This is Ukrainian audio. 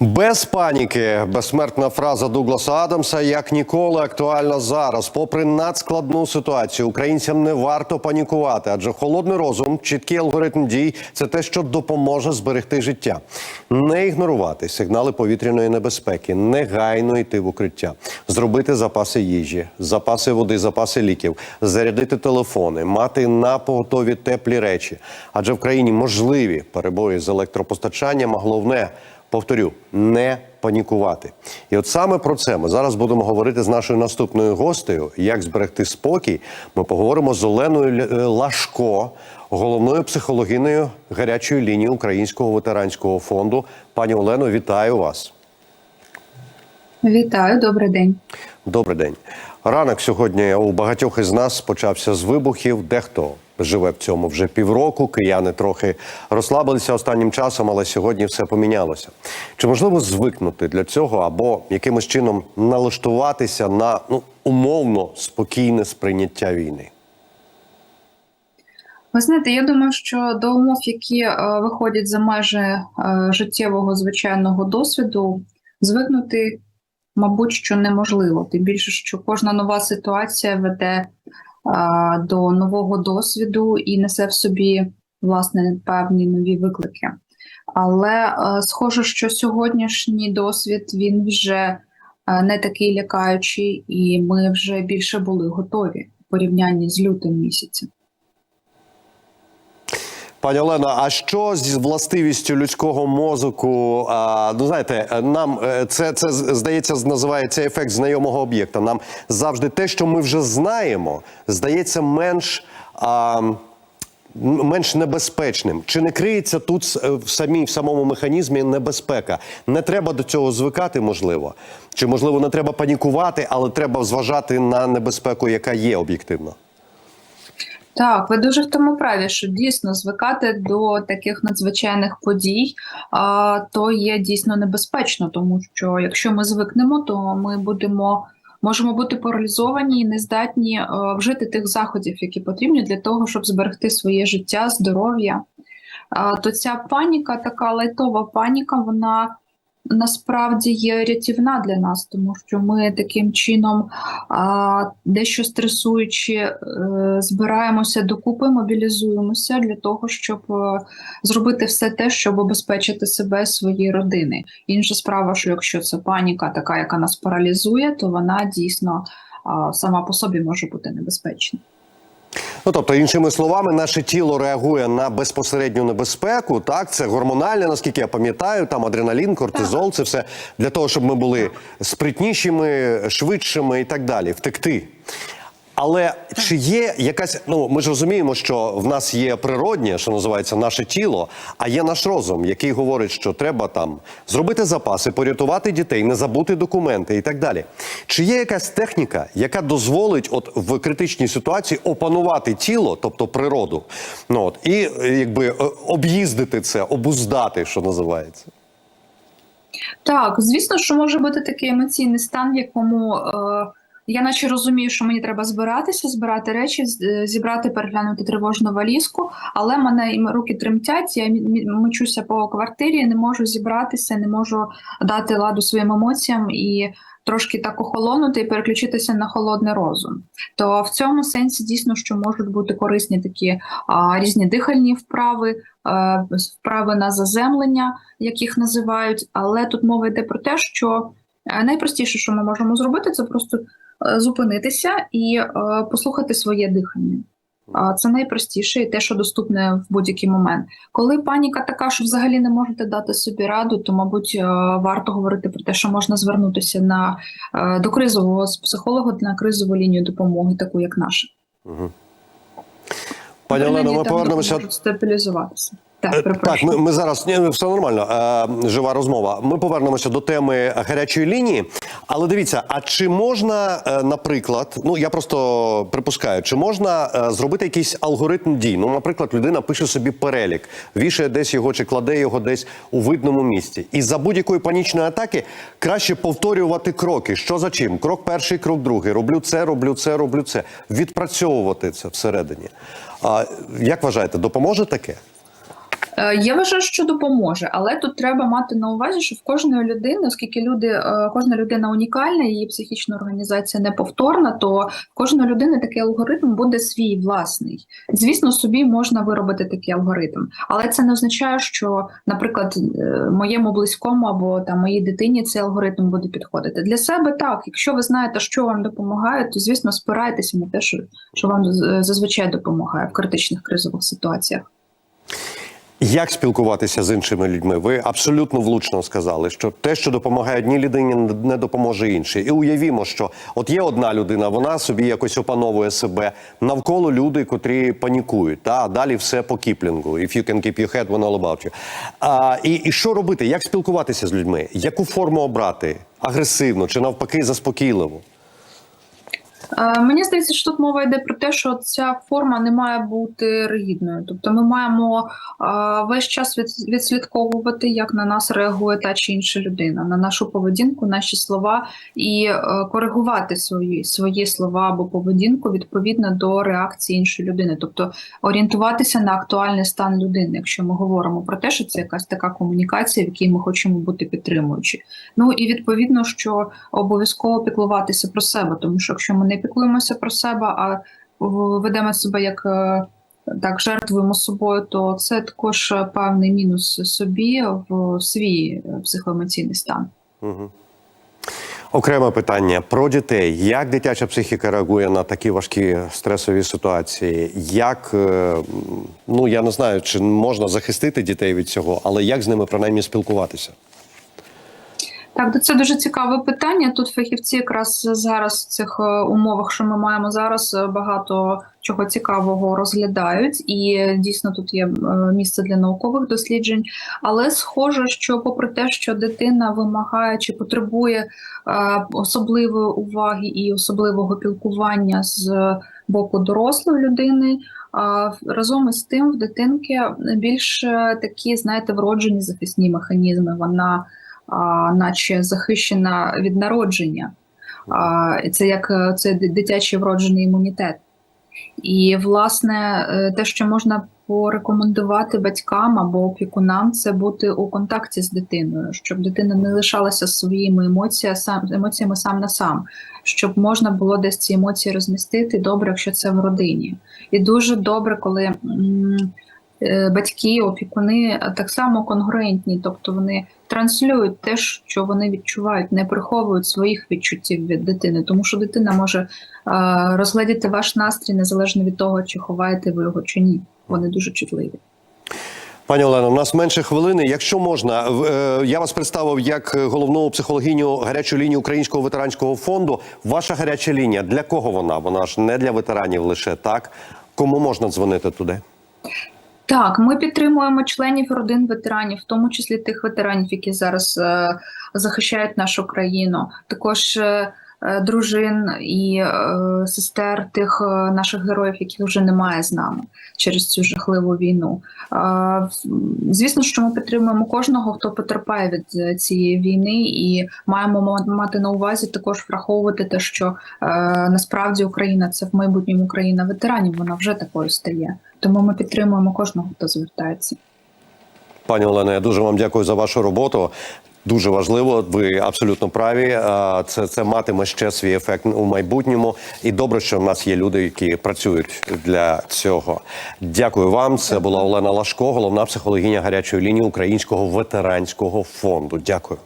Без паніки, безсмертна фраза Дугласа Адамса як ніколи актуальна зараз. Попри надскладну ситуацію, українцям не варто панікувати, адже холодний розум, чіткий алгоритм дій це те, що допоможе зберегти життя, не ігнорувати сигнали повітряної небезпеки, негайно йти в укриття, зробити запаси їжі, запаси води, запаси ліків, зарядити телефони, мати на поготові теплі речі. Адже в країні можливі перебої з електропостачанням, а головне. Повторю, не панікувати. І от саме про це ми зараз будемо говорити з нашою наступною гостею. Як зберегти спокій? Ми поговоримо з Оленою е, Лашко, головною психологинею гарячої лінії Українського ветеранського фонду. Пані Олено, вітаю вас. Вітаю, добрий день. Добрий день. Ранок сьогодні у багатьох із нас почався з вибухів. Дехто живе в цьому вже півроку. Кияни трохи розслабилися останнім часом, але сьогодні все помінялося. Чи можливо звикнути для цього або якимось чином налаштуватися на ну умовно спокійне сприйняття війни? Ви знаєте, я думаю, що до умов, які е, виходять за межі е, життєвого звичайного досвіду, звикнути, мабуть, що неможливо. Тим більше, що кожна нова ситуація веде до нового досвіду і несе в собі власне певні нові виклики. Але е, схоже, що сьогоднішній досвід він вже е, не такий лякаючий, і ми вже більше були готові в порівнянні з лютим місяцем. Пані Олено, а що з властивістю людського мозку? А, ну знаєте, нам е, це, це здається, називається ефект знайомого об'єкта. Нам завжди те, що ми вже знаємо, здається менш. А, Менш небезпечним чи не криється тут е, в самій в самому механізмі небезпека? Не треба до цього звикати, можливо, чи можливо не треба панікувати, але треба зважати на небезпеку, яка є об'єктивно. Так, ви дуже в тому праві, що дійсно звикати до таких надзвичайних подій, то є дійсно небезпечно, тому що якщо ми звикнемо, то ми будемо можемо бути паралізовані і не здатні е, вжити тих заходів, які потрібні для того, щоб зберегти своє життя, здоров'я. То ця паніка, така лайтова паніка, вона насправді є рятівна для нас, тому що ми таким чином, а, дещо стресуючи, е, збираємося докупи, мобілізуємося для того, щоб е, зробити все те, щоб обезпечити себе, свої родини. Інша справа, що якщо це паніка, така, яка нас паралізує, то вона дійсно а, сама по собі може бути небезпечна. Ну, тобто, іншими словами, наше тіло реагує на безпосередню небезпеку. Так, це гормональне, наскільки я пам'ятаю, там адреналін, кортизол, це все для того, щоб ми були спритнішими, швидшими і так далі, втекти. Але чи є якась, ну ми ж розуміємо, що в нас є природнє, що називається наше тіло, а є наш розум, який говорить, що треба там зробити запаси, порятувати дітей, не забути документи і так далі. Чи є якась техніка, яка дозволить, от в критичній ситуації опанувати тіло, тобто природу, ну от і якби е, об'їздити це, обуздати, що називається? Так, звісно, що може бути такий емоційний стан, в якому е, я наче розумію, що мені треба збиратися, збирати речі, е, зібрати, переглянути тривожну валізку, але мене руки тремтять, я мечуся по квартирі, не можу зібратися, не можу дати ладу своїм емоціям і трошки так охолонути і переключитися на холодний розум. То в цьому сенсі дійсно, що можуть бути корисні такі а, різні дихальні вправи, е, вправи на заземлення, як їх називають, але тут мова йде про те, що е, найпростіше, що ми можемо зробити, це просто зупинитися і е, послухати своє дихання. Це найпростіше і те, що доступне в будь-який момент. Коли паніка така, що взагалі не можете дати собі раду, то, мабуть, е, варто говорити про те, що можна звернутися на, е, до кризового психолога на кризову лінію допомоги, таку як наша. Угу. Пані Олено, ми повернемося. стабілізуватися. Так, Е, Так, ми, ми зараз ні, все нормально. Е, жива розмова. Ми повернемося до теми гарячої лінії. Але дивіться, а чи можна, е, наприклад, ну я просто припускаю, чи можна е, зробити якийсь алгоритм дій? Ну, наприклад, людина пише собі перелік, вішає десь його чи кладе його десь у видному місці. І за будь-якої панічної атаки краще повторювати кроки. Що за чим? Крок перший, крок другий. Роблю це, роблю це, роблю це. Відпрацьовувати це всередині. А як вважаєте, допоможе таке? Е, Я вважаю, що допоможе, але тут треба мати на увазі, що в кожної людини, оскільки люди, е, кожна людина унікальна, її психічна організація неповторна, то в кожної людини такий алгоритм буде свій власний. Звісно, собі можна виробити такий алгоритм, але це не означає, що, наприклад, е, моєму близькому або там моїй дитині цей алгоритм буде підходити. Для себе так, якщо ви знаєте, що вам допомагає, то звісно спирайтеся на те, що, що вам зазвичай допомагає в критичних кризових ситуаціях. Як спілкуватися з іншими людьми? Ви абсолютно влучно сказали, що те, що допомагає одній людині, не допоможе іншій. І уявімо, що от є одна людина, вона собі якось опановує себе навколо люди, котрі панікують. Та а далі все по кіплінгу. If you can keep your head, when all about you. А, і, і що робити? Як спілкуватися з людьми? Яку форму обрати? Агресивно чи навпаки заспокійливо? Е, Мені здається, що тут мова йде про те, що ця форма не має бути ригідною. Тобто ми маємо е, весь час від- відслідковувати, як на нас реагує та чи інша людина, на нашу поведінку, наші слова, і е, коригувати свої, свої слова або поведінку відповідно до реакції іншої людини, тобто орієнтуватися на актуальний стан людини, якщо ми говоримо про те, що це якась така комунікація, в якій ми хочемо бути підтримуючі. Ну і відповідно, що обов'язково піклуватися про себе, тому що якщо ми не піклуємося про себе, а ведемо себе як е, так, жертвуємо собою, то це також певний мінус собі в свій е, психоемоційний стан. Угу. Окреме питання про дітей. Як дитяча психіка реагує на такі важкі стресові ситуації? Як е, ну я не знаю, чи можна захистити дітей від цього, але як з ними принаймні спілкуватися? Так, це дуже цікаве питання. Тут фахівці якраз зараз в цих е, умовах, що ми маємо зараз, е, багато чого цікавого розглядають, і е, дійсно тут є місце для наукових досліджень. Але схоже, що попри те, що дитина вимагає чи потребує особливої уваги і особливого пілкування з боку дорослої людини. Разом із тим, в дитинки більш е, такі, знаєте, вроджені захисні механізми. Вона а, наче захищена від народження. А, це як е, це дитячий вроджений імунітет. І, власне, е, те, що можна порекомендувати батькам або опікунам, це бути у контакті з дитиною, щоб дитина не лишалася своїми емоціями емоціями сам на сам, щоб можна було десь ці емоції розмістити. Добре, якщо це в родині. І дуже добре, коли м, батьки, опікуни так само конгруентні, тобто вони транслюють те, що вони відчувають, не приховують своїх відчуттів від дитини, тому що дитина може е, розгледіти ваш настрій незалежно від того, чи ховаєте ви його чи ні. Вони дуже чутливі. Пані Олено, у нас менше хвилини. Якщо можна, е, я вас представив як головну психологиню гарячої лінії Українського ветеранського фонду. Ваша гаряча лінія для кого вона? Вона ж не для ветеранів лише так. Кому можна дзвонити туди? Так, ми підтримуємо членів родин ветеранів, в тому числі тих ветеранів, які зараз е, захищають нашу країну, також е, дружин і е, сестер тих е, наших героїв, яких вже немає з нами через цю жахливу війну. Е, звісно, що ми підтримуємо кожного, хто потерпає від е, цієї війни, і маємо мати на увазі також враховувати те, що е, насправді Україна це в майбутньому країна ветеранів. Вона вже такою стає. Тому ми підтримуємо кожного, хто звертається. Пані Олено, я дуже вам дякую за вашу роботу. Дуже важливо, ви абсолютно праві. Це, це матиме ще свій ефект у майбутньому. І добре, що в нас є люди, які працюють для цього. Дякую вам. Це була Олена Лашко, головна психологиня гарячої лінії Українського ветеранського фонду. Дякую.